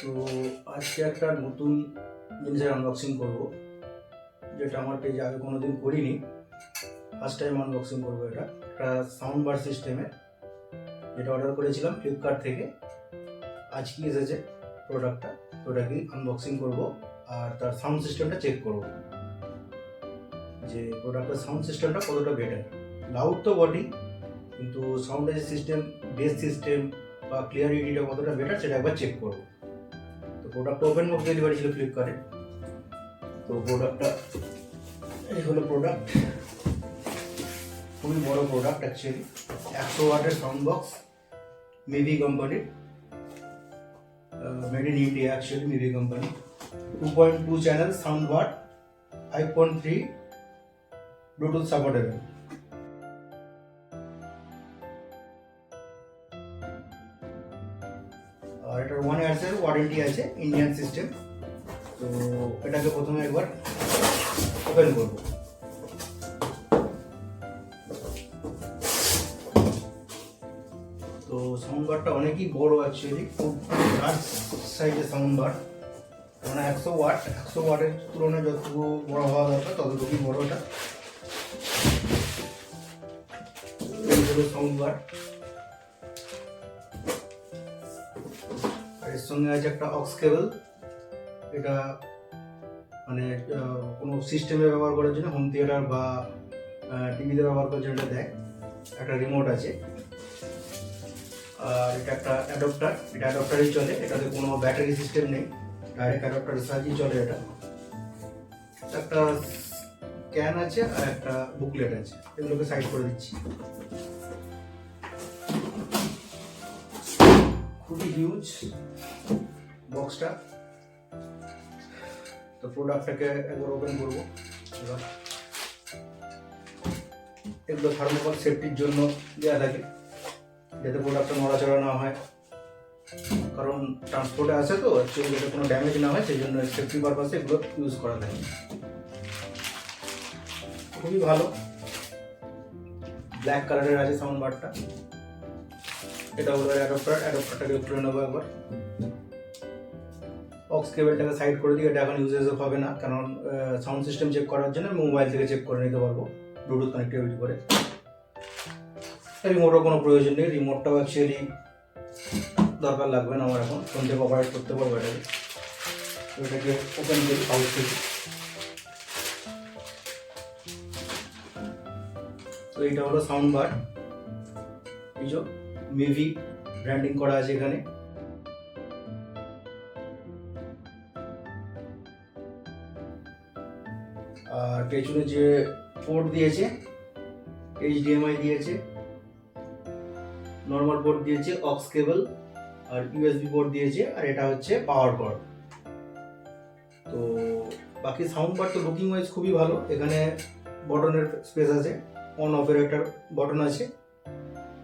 তো আজকে একটা নতুন জিনিসের আনবক্সিং করব, যেটা আমার পেজে আগে কোনো দিন করিনি। ফার্স্ট টাইম আনবক্সিং করব এটা। একটা সাউন্ড বার সিস্টেমে যেটা অর্ডার করেছিলাম ফ্লিপকার্ট থেকে। আজকে এসেছে প্রোডাক্টটা ওটাকে আনবক্সিং করব আর তার সাউন্ড সিস্টেমটা চেক করব। যে প্রোডাক্টের সাউন্ড সিস্টেমটা কতটা বেটার লাউড তো বটেই, কিন্তু সাউন্ডের সিস্টেম বেস সিস্টেম বা ক্লিয়ারিটিটা কতটা বেটার সেটা একবার চেক করব। তো প্রোডাক্টটা ওপেন বক্স ডেলিভারি ছিল ফ্লিপকার্টে তো প্রোডাক্টটা এই হলো প্রোডাক্ট খুবই বড় প্রোডাক্ট অ্যাকচুয়ালি একশো ওয়াটের সাউন্ড বক্স মিভি কোম্পানির made in India actually Mivi company two point two channel sound bar five point three Bluetooth supportable আর এটার ওয়ান ইয়ার্সের ওয়ারেন্টি আছে ইন্ডিয়ান সিস্টেম তো এটাকে প্রথমে একবার ওপেন করব। তো সাউন্ড বারটা অনেকই বড় অ্যাকচুয়ালি খুব লার্জ সাইজের সাউন্ড বার মানে একশো ওয়াট একশো ওয়াটের তুলনায় যতটুকু বড় হওয়া দরকার, ততটুকুই বড় এটা সাউন্ড বার সঙ্গে আছে একটা অক্স কেবল। এটা মানে কোনো সিস্টেমে ব্যবহার করার জন্য হোম থিয়েটার বা টিভিতে ব্যবহার করার জন্য এটা দেয়। একটা রিমোট আছে। আর এটা একটা অ্যাডপ্টার এটা অ্যাডপ্টারই চলে। এটাতে কোনো ব্যাটারি সিস্টেম নেই। ডাইরেক্ট অ্যাডপ্টারের সাহায্যেই চলে এটা। একটা ক্যান আছে আর একটা বুকলেট আছে। এগুলোকে সাইড করে দিচ্ছি। খুবই হিউজ বক্সটা তো প্রোডাক্টটাকে একবার ওপেন করব। এবার এগুলো থার্মোকল সেফটির জন্য দেওয়া থাকে, যাতে প্রোডাক্টটা নড়াচড়া না হয়। কারণ ট্রান্সপোর্টে আছে তো অ্যাকচুয়ালি যাতে কোনো ড্যামেজ না হয়, সেই জন্য সেফটি পারপাসে এগুলো ইউজ করা থাকে। খুবই ভালো। ব্ল্যাক কালারের আছে সাউন্ড বারটা এটা হলো অ্যাডাপ্টার অ্যাডাপ্টারটাকে খুলে নেব একবার। অক্স কেবেলটাকে সাইড করে দিয়ে এটা এখন ইউজেস হবে না, কারণ সাউন্ড সিস্টেম চেক করার জন্য আমি মোবাইল থেকে চেক করে নিতে পারব ব্লুটুথ কানেক্টিভিটি করে। রিমোটও কোনো প্রয়োজন নেই রিমোটটাও অ্যাকচুয়ালি দরকার লাগবে না আমার এখন ফোন থেকে অপারেট করতে পারব এটাকে। এটাকে ওপেন করি পাউচ থেকে। তো এইটা হলো সাউন্ড বার এই যে মিভি ব্র্যান্ডিং করা আছে এখানে। পেছনে যে পোর্ট দিয়েছে এইচডিএমআই দিয়েছে নর্মাল পোর্ট দিয়েছে অক্স কেবল আর ইউএসবি পোর্ট দিয়েছে, আর এটা হচ্ছে পাওয়ার কর্ড তো বাকি সাউন্ড পার্ট তো বুকিং ওয়াইজ খুবই ভালো, এখানে বটনের স্পেস আছে অন অফের একটা বটন আছে,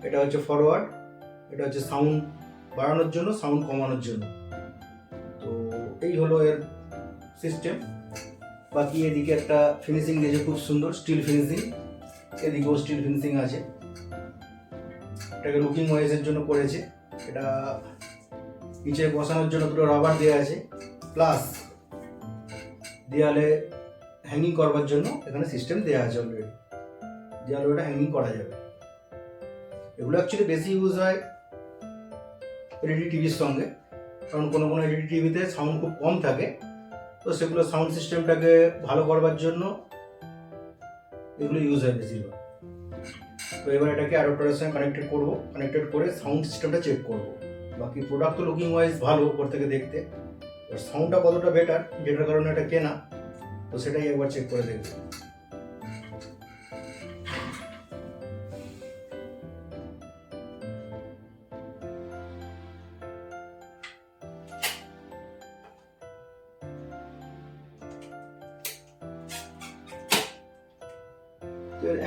এটা হচ্ছে ফরওয়ার্ড এটা হচ্ছে সাউন্ড বাড়ানোর জন্য সাউন্ড কমানোর জন্য। তো এই হলো এর সিস্টেম বাকি এদিকে একটা ফিনিশিং দিয়েছে, খুব সুন্দর স্টিল ফিনিশিং এদিকেও স্টিল ফিনিশিং আছে। এটাকে লুকিং ওয়াইজের জন্য করেছে। এটা নিচে বসানোর জন্য দুটো রাবার দেওয়া আছে। প্লাস দেয়ালে হ্যাঙ্গিং করবার জন্য এখানে সিস্টেম দেওয়া আছে অলরেডি দেয়ালে ওটা হ্যাঙ্গিং করা যাবে। এগুলো অ্যাকচুয়ালি বেশি ইউজ হয় এলইডি টিভির সঙ্গে। কারণ কোনো কোনো এলইডি টিভিতে সাউন্ড খুব কম থাকে। তো সেগুলো সাউন্ড সিস্টেমটাকে ভালো করবার জন্য এগুলো ইউজ হয় বেশিরভাগ। তো এবার এটাকে অ্যাডাপ্টারের সঙ্গে কানেক্টেড করব। কানেক্টেড করে সাউন্ড সিস্টেমটা চেক করব। বাকি প্রোডাক্ট তো লুকিং ওয়াইজ ভালো উপর থেকে দেখতে। সাউন্ডটা কতটা বেটার যেটার কারণে এটা কেনা, তো সেটাই একবার চেক করে দেখব।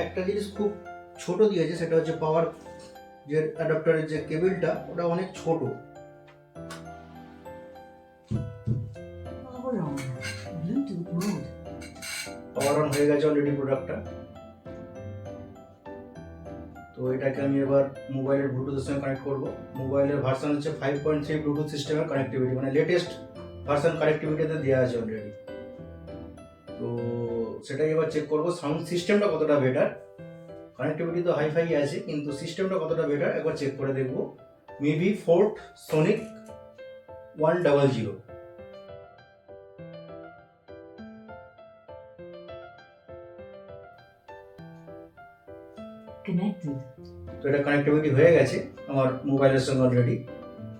একটা জিনিস খুব ছোট দিয়েছে সেটা হচ্ছে পাওয়ার যে অ্যাডাপ্টারের যে কেবলটা ওটা অনেক ছোট. পাওয়ার অন হয়ে গেছে অলরেডি প্রোডাক্টটা তো তো এটাকে আমি এবার মোবাইলের ব্লুটুথের সঙ্গে কানেক্ট করব। মোবাইলের ভার্সন হচ্ছে ফাইভ পয়েন্ট থ্রি ব্লুটুথ সিস্টেমের কানেক্টিভিটি মানে লেটেস্ট ভার্সন কানেক্টিভিটিতে দেওয়া আছে অলরেডি তো সেটাই এবার চেক করব। সাউন্ড সিস্টেমটা কতটা বেটার কানেক্টিভিটি তো হাইফাই আছে কিন্তু সিস্টেমটা কতটা বেটার একবার চেক করে দেখব। Mivi Fort Sonic one double zero তো এটা কানেক্টিভিটি হয়ে গেছে আমার মোবাইলের সঙ্গে অলরেডি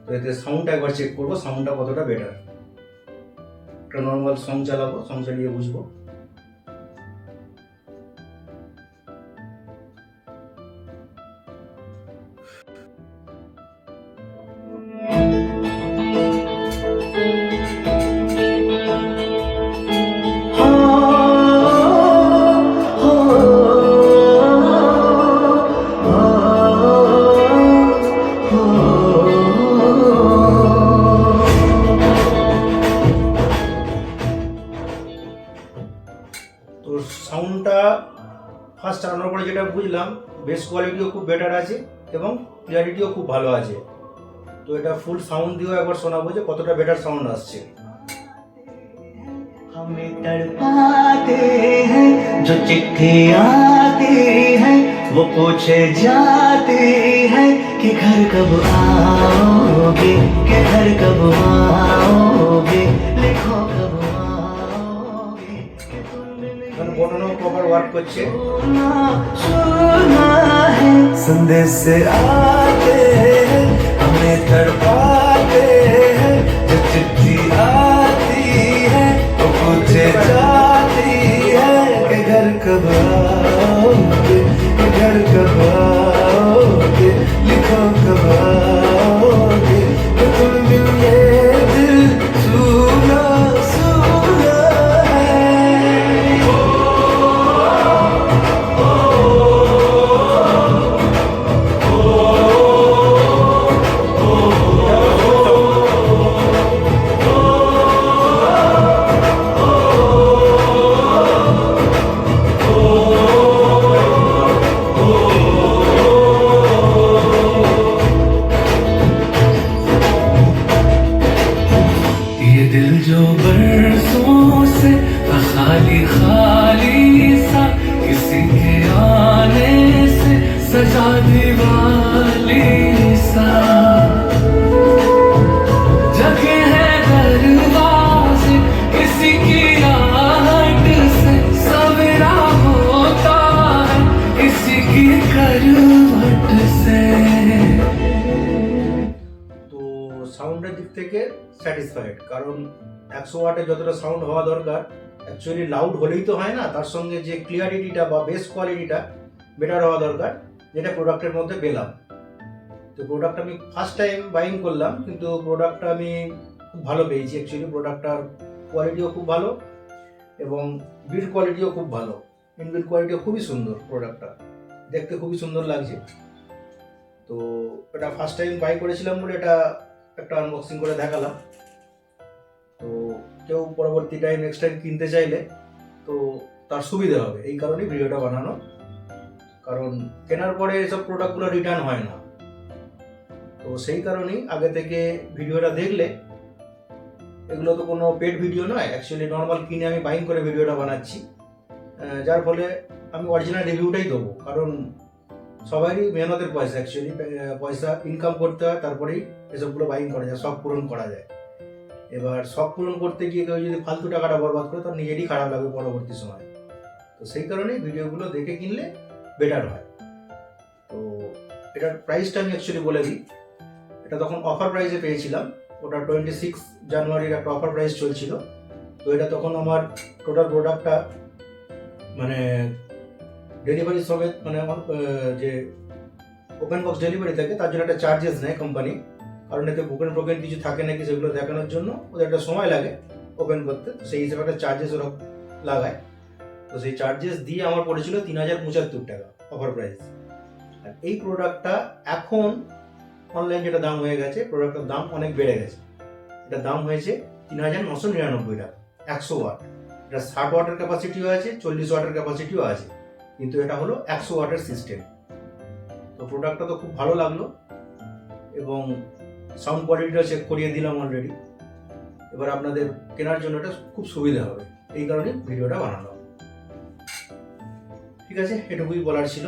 তো এতে সাউন্ডটা একবার চেক করব সাউন্ডটা কতটা বেটার একটা নর্মাল সং চালাবো সং চালিয়ে বুঝব। সাউন্ডটা ফার্স্ট চালানোর পরে যেটা বুঝলাম বেস কোয়ালিটিও খুব বেটার আছে এবং ক্লিয়ারিটিও খুব ভালো আছে তো এটা ফুল সাউন্ড দিয়েও একবার শোনাবো যে কতটা বেটার সাউন্ড আসছে हमें तड़पाते हैं जो चिट्ठी आती है वो पूछे जाती है कि घर कब आओगे कि घर कब आओगे लिखो कब और वर्क कुछ। संदेश से आते हमें तड़पाते हैं चिट्ठी आती है तो पूछे जा सजा दीवाली सा जगे है दरवाजे किसी की आहट से सवेरा होता है किसी की करवट से তো সাউন্ডের দিক থেকে স্যাটিসফাইড কারণ একশো ওয়াটে যতটা সাউন্ড হওয়া দরকার অ্যাকচুয়ালি লাউড হলেই তো হয় না তার সঙ্গে যে ক্লিয়ারিটিটা বা বেস কোয়ালিটিটা বেটার হওয়া দরকার যেটা প্রোডাক্টের মধ্যে পেলাম। তো প্রোডাক্ট আমি ফার্স্ট টাইম বাইং করলাম, কিন্তু প্রোডাক্টটা আমি খুব ভালো পেয়েছি অ্যাকচুয়ালি প্রোডাক্টটার কোয়ালিটিও খুব ভালো এবং বিল্ড কোয়ালিটিও খুব ভালো। ইনবিল্ড কোয়ালিটিও খুবই সুন্দর প্রোডাক্টটা দেখতে খুবই সুন্দর লাগছে। তো এটা ফার্স্ট টাইম বাই করেছিলাম বলে এটা একটা আনবক্সিং করে দেখালাম। তো কেউ পরবর্তী টাইম নেক্সট টাইম কিনতে চাইলে তো তার সুবিধা হবে। এই কারণেই ভিডিওটা বানানো। কারণ কেনার পরে এসব প্রোডাক্টগুলো রিটার্ন হয় না। তো সেই কারণেই আগে থেকে ভিডিওটা দেখলে, এগুলো তো কোনো পেড ভিডিও নয় অ্যাকচুয়ালি নর্মাল কিনে আমি বাইং করে ভিডিওটা বানাচ্ছি। যার ফলে আমি অরিজিনাল রিভিউটাই দেবো, কারণ সবারই মেহনতের পয়সা অ্যাকচুয়ালি পয়সা ইনকাম করতে হয়, তারপরেই এসবগুলো বাইং করা যায়, শখ পূরণ করা যায়। এবার শখ পূরণ করতে গিয়ে কেউ যদি ফালতু টাকাটা বরবাদ করে, তার নিজেরই খারাপ লাগবে পরবর্তী সময়। তো সেই কারণেই ভিডিওগুলো দেখে কিনলে বেটার হয়। তো এটার প্রাইসটা আমি অ্যাকচুয়ালি বলে দিই। এটা তখন অফার প্রাইসে পেয়েছিলাম। ওটা টোয়েন্টি সিক্স জানুয়ারির একটা অফার প্রাইস চলছিল। তো এটা তখন আমার টোটাল প্রোডাক্টটা মানে ডেলিভারি সমেত মানে আমার যে ওপেন বক্স ডেলিভারি থাকে, তার জন্য একটা চার্জেস নেয় কোম্পানি কারণ এতে বুকেন টোকেন কিছু থাকে নাকি সেগুলো দেখানোর জন্য, ওদের একটা সময় লাগে ওপেন করতে। সেই হিসেবে একটা চার্জেস ওরা লাগায়। তো সেই চার্জেস দিয়ে আমার পড়েছিল তিন হাজার পঁচাত্তর টাকা অফার প্রাইস আর এই প্রোডাক্টটা এখন অনলাইন যেটা দাম হয়ে গেছে প্রোডাক্টের দাম অনেক বেড়ে গেছে। এটা দাম হয়েছে তিন হাজার নশো নিরানব্বই টাকা, একশো ওয়াট এটা ষাট ওয়াটের ক্যাপাসিটিও আছে, চল্লিশ ওয়াটের ক্যাপাসিটিও আছে, কিন্তু এটা হলো একশো ওয়াটের সিস্টেম তো প্রোডাক্টটা তো খুব ভালো লাগল এবং সাউন্ড কোয়ালিটিটা চেক করিয়ে দিলাম অলরেডি এবার আপনাদের কেনার জন্য এটা খুব সুবিধা হবে, এই কারণে ভিডিওটা বানানো। ঠিক আছে এটুকুই বলার ছিল।